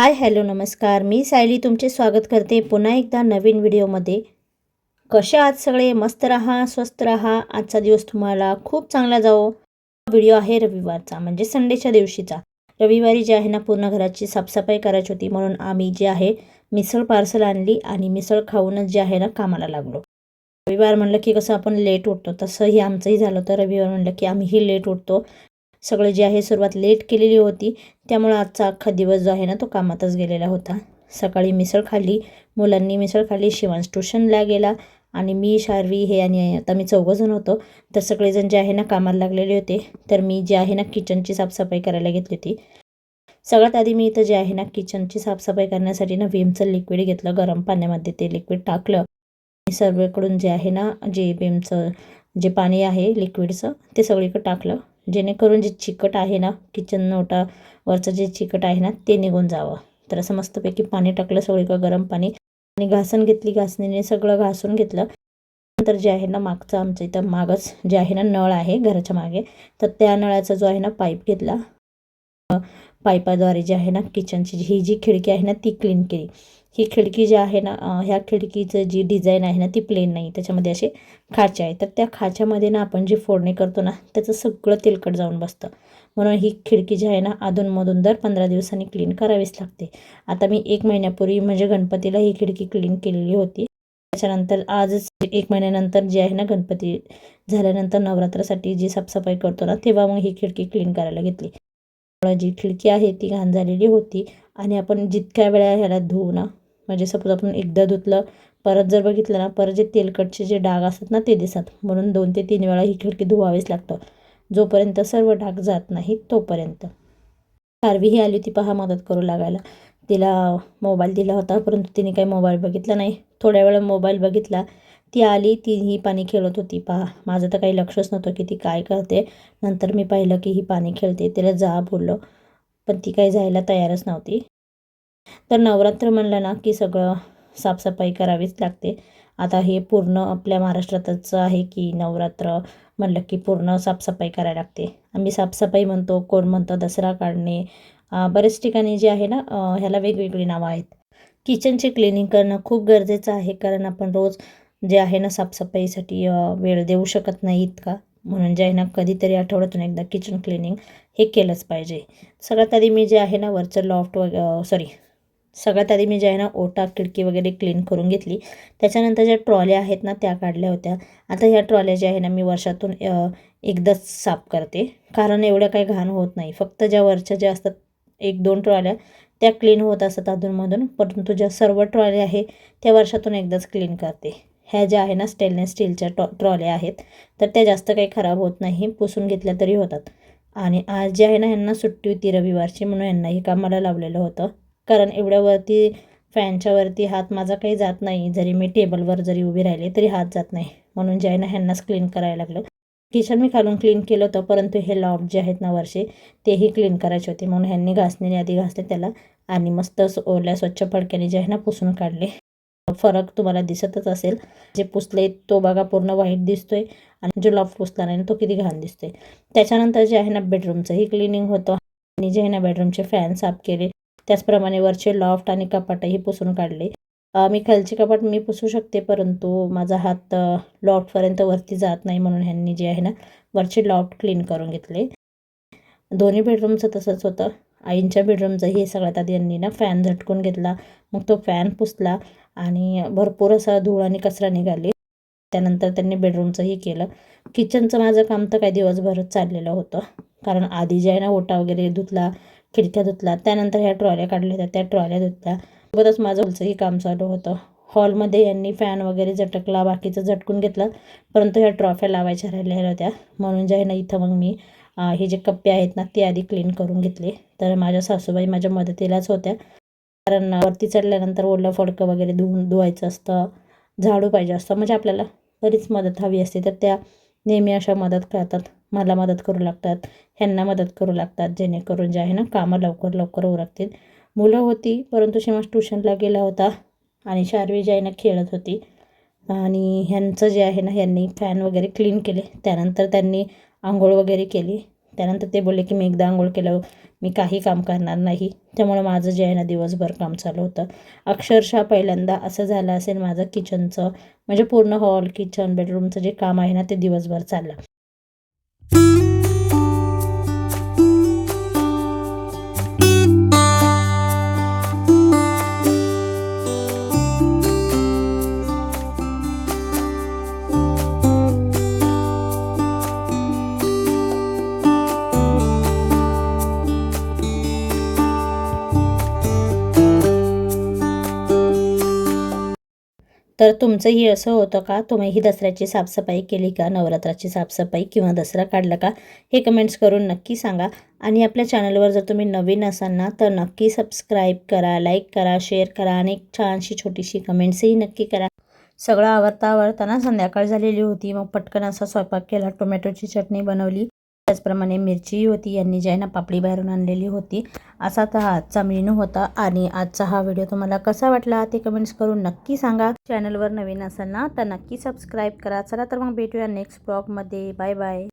Hi hello नमस्कार. मी सायली तुमचे स्वागत करते पुन्हा एकदा नवीन व्हिडिओमध्ये. कसे आहात सगळे? मस्त राहा स्वस्त राहा. आजचा दिवस तुम्हाला खूप चांगला जावो. व्हिडिओ आहे रविवारचा म्हणजे संडेच्या दिवशीचा. रविवारी जे आहे ना पूर्ण घराची साफसफाई करायची होती म्हणून आम्ही जे आहे मिसळ पार्सल आणली आणि मिसळ खाऊनच जे आहे ना कामाला लागलो. रविवार म्हणलं की कसं आपण लेट उठतो तसंही आमचंही झालं होतं. रविवार म्हणलं की आम्हीही लेट उठतो. सगळं जे आहे सुरुवात लेट केलेली होती त्यामुळं आजचा अख्खा दिवस जो आहे ना तो कामातच गेलेला होता. सकाळी मिसळ खाल्ली मुलांनी मिसळ खाल्ली शिवांश ट्युशनला गेला आणि मी शार्वी हे आणि आता मी चौघंजण होतो. तर सगळेजण जे आहे ना कामाला लागलेले होते तर मी जे आहे ना किचनची साफसफाई करायला घेतली होती. सगळ्यात आधी मी इथं जे आहे ना किचनची साफसफाई करण्यासाठी ना विमचं लिक्विड घेतलं गरम पाण्यामध्ये ते लिक्विड टाकलं. आणि सर्वेकडून जे आहे ना जे विमचं जे पाणी आहे लिक्विडचं ते सगळीकडे टाकलं. जेणेकरून जे चिकट आहे ना किचन नोटावरचं जे चिकट आहे ना ते निघून जावं. तर असं मस्तपैकी पाणी टाकलं सगळीकडं गरम पाणी. आणि घासून घेतली घासणीने सगळं घासून घेतलं. नंतर जे आहे ना मागचं आमच्या इथं मागच जे आहे ना नळ आहे घराच्या मागे. तर त्या नळाचा जो आहे ना पाईप घेतला. पाईपाद्वारे जे आहे ना किचनची ही जी खिडकी आहे ना ती क्लीन केली. ही खिडकी जी आहे ना ह्या खिडकीचं जी डिझाईन आहे ना ती प्लेन नाही त्याच्यामध्ये असे खाचे आहे तर त्या खाच्यामध्ये ना आपण जी फोडणी करतो ना त्याचं सगळं तेलकट जाऊन बसतं. म्हणून ही खिडकी जी आहे ना अधूनमधून दर पंधरा दिवसांनी क्लीन करावीच लागते. आता मी एक महिन्यापूर्वी म्हणजे गणपतीला ही खिडकी क्लीन केलेली होती. त्याच्यानंतर आजच एक महिन्यानंतर जे आहे ना गणपती झाल्यानंतर नवरात्रासाठी जी साफसफाई करतो ना तेव्हा मग ही खिडकी क्लीन करायला घेतली. जी खिडकी आहे ती घाण झालेली होती आणि आपण जितक्या वेळा ह्याला धुवू ना म्हणजे सपोज आपण एकदा धुतलं परत जर बघितलं ना परत जे तेलकटचे जे डाग असतात ना ते दिसतात. म्हणून दोन ते तीन वेळा ही खिडकी धुवावीच लागतं. जोपर्यंत सर्व डाग जात नाही तोपर्यंत. कारवी ही आली होती पहा मदत करू लागायला. तिला मोबाईल दिला होता परंतु तिने काही मोबाईल बघितला नाही. थोड्या वेळा मोबाईल बघितला ती आली ती ही पाणी खेळत होती. पहा माझं तर काही लक्षच नव्हतं की ती काय करते. नंतर मी पाहिलं की ही पाणी खेळते तिला जा बोललो पण ती काही जायला तयारच नव्हती. तर नवरात्र म्हणलं ना की सगळं साफसफाई करावीच लागते. आता हे पूर्ण आपल्या महाराष्ट्रातच आहे की नवरात्र म्हणलं की पूर्ण साफसफाई करायला लागते. आम्ही साफसफाई म्हणतो कोण म्हणतो दसरा काढणे. बरेच ठिकाणी जे आहे ना ह्याला वेगवेगळी नावं आहेत. किचनचे क्लिनिंग करणं खूप गरजेचं आहे कारण आपण रोज जे आहे ना साफसफाईसाठी वेळ देऊ शकत नाही इतका म्हणून जे आहे ना कधीतरी आठवड्यातून एकदा किचन क्लिनिंग हे केलंच पाहिजे. सगळ्यात आधी मी जे आहे ना वरचं लॉफ्ट वग सॉरी सगळ्यात आधी मी जे आहे ना ओटा खिडकी वगैरे क्लीन करून घेतली. त्याच्यानंतर ज्या ट्रॉल्या आहेत ना त्या काढल्या होत्या. आता ह्या ट्रॉल्या ज्या आहे ना मी वर्षातून एकदाच साफ करते. कारण एवढ्या काही घाण होत नाही. फक्त ज्या वरच्या ज्या असतात एक दोन ट्रॉल्या त्या क्लीन होत असतात अधूनमधून. परंतु ज्या सर्व ट्रॉल्या आहे त्या वर्षातून एकदाच क्लीन करते. ह्या ज्या आहे ना स्टेनलेस स्टीलच्या टॉ ट्रॉल्या आहेत तर त्या जास्त काही खराब होत नाही पुसून घेतल्या तरी होतात. आणि आज जे आहे ना ह्यांना सुट्टी होती रविवारची म्हणून यांना हे कामाला लावलेलं होतं. कारण एवढ्यावरती फॅनच्यावरती हात माझा काही जात नाही. जरी मी टेबलवर जरी उभी राहिले तरी हात जात नाही. म्हणून जे आहे ना ह्यांनाच क्लीन करायला लागलं. किचन मी खालून क्लीन केलं होतं परंतु हे लॉब जे आहेत ना वर्षे तेही क्लीन करायचे होते. म्हणून ह्यांनी घासणीने आधी घासले त्याला आणि मस्त ओल्या स्वच्छ फडक्याने जे आहे ना पुसून काढले. फरक तुम्हाला दिसतच असेल. जे पुसले तो बघा पूर्ण व्हाईट दिसतोय आणि जो लॉफ्ट पुसला नाही तो किती घाण दिसतोय. त्याच्यानंतर जे आहे ना बेडरूमचंही क्लिनिंग होतं आणि जे आहे ना बेडरूमचे फॅन साफ केले. त्याचप्रमाणे वरचे लॉफ्ट आणि कपाटही पुसून काढले. मी खालचे कपाट मी पुसू शकते परंतु माझा हात लॉफ्टपर्यंत वरती जात नाही म्हणून ह्यांनी जे आहे ना वरचे लॉफ्ट क्लीन करून घेतले. दोन्ही बेडरूमचं तसंच होतं. आईंच्या बेडरूमचंही सगळ्यात आधी यांनी ना फॅन झटकून घेतला. मग तो फॅन पुसला. आणि भरपूर असा धूळ आणि कचरा निघाली. त्यानंतर त्यांनी बेडरूमचंही केलं. किचनचं माझं काम तर काही दिवसभरच चाललेलं होतं. कारण आधी जे आहे ना ओटा वगैरे धुतला खिडक्या धुतला त्यानंतर ह्या ट्रॉल्या काढल्या होत्या त्या ट्रॉल्या धुतल्या. सोबतच माझं हॉलचंही काम चालू होतं. हॉलमध्ये यांनी फॅन वगैरे झटकला बाकीचं झटकून घेतलं. परंतु ह्या ट्रॉफ्या लावायच्या राहिलेल्या होत्या. म्हणून जे आहे ना इथं मग मी हे जे कप्पे आहेत ना ते आधी क्लीन करून घेतले. तर माझ्या सासूबाई माझ्या मदतीलाच होत्या. कारण वरती चढल्यानंतर ओलं फडकं वगैरे धुवून धुवायचं असतं. झाडू पाहिजे असतं. म्हणजे आपल्याला बरीच मदत हवी असते. तर त्या नेहमी अशा मदत करतात. मला मदत करू लागतात. ह्यांना मदत करू लागतात. जेणेकरून जे आहे ना कामं लवकर लवकर उरकतील. मुलं होती परंतु शिमाश ट्युशनला गेला होता आणि शार्वी जे आहे ना खेळत होती. आणि ह्यांचं जे आहे ना ह्यांनी फॅन वगैरे क्लीन केले. त्यानंतर त्यांनी आंघोळ वगैरे केली. त्यानंतर ते बोलले की मी एकदा आंघोळ केलं मी काही काम करणार नाही. त्यामुळे माझं जे आहे ना दिवसभर काम चालू होतं. अक्षरशः पहिल्यांदा असं झालं असेल माझं किचनचं म्हणजे पूर्ण हॉल किचन बेडरूमचं जे काम आहे ना ते दिवसभर चाललं. तर तुमचंही असं होतं का? तुम्हीही दसऱ्याची साफसफाई केली का? नवरात्राची साफसफाई किंवा दसरा काढला का? हे कमेंट्स करून नक्की सांगा. आणि आपल्या चॅनलवर जर तुम्ही नवीन असाल ना तर नक्की सबस्क्राईब करा लाईक करा शेअर करा आणि एक छानशी छोटीशी कमेंट्सही नक्की करा. सगळं आवरता आवरताना संध्याकाळ झालेली होती. मग पटकन असा स्वयंपाक केला टोमॅटोची चटणी बनवली. त्याचप्रमाणे मिरचीही होती यांनी जे आहे ना पापडी बाहेरून आणलेली होती. असा तर हा आजचा मेनू होता आणि आजचा हा व्हिडिओ तुम्हाला कसा वाटला ते कमेंट्स करून नक्की सांगा. चॅनलवर नवीन असाल ना तर नक्की सबस्क्राईब करा. चला तर मग भेटूया नेक्स्ट ब्लॉगमध्ये बाय बाय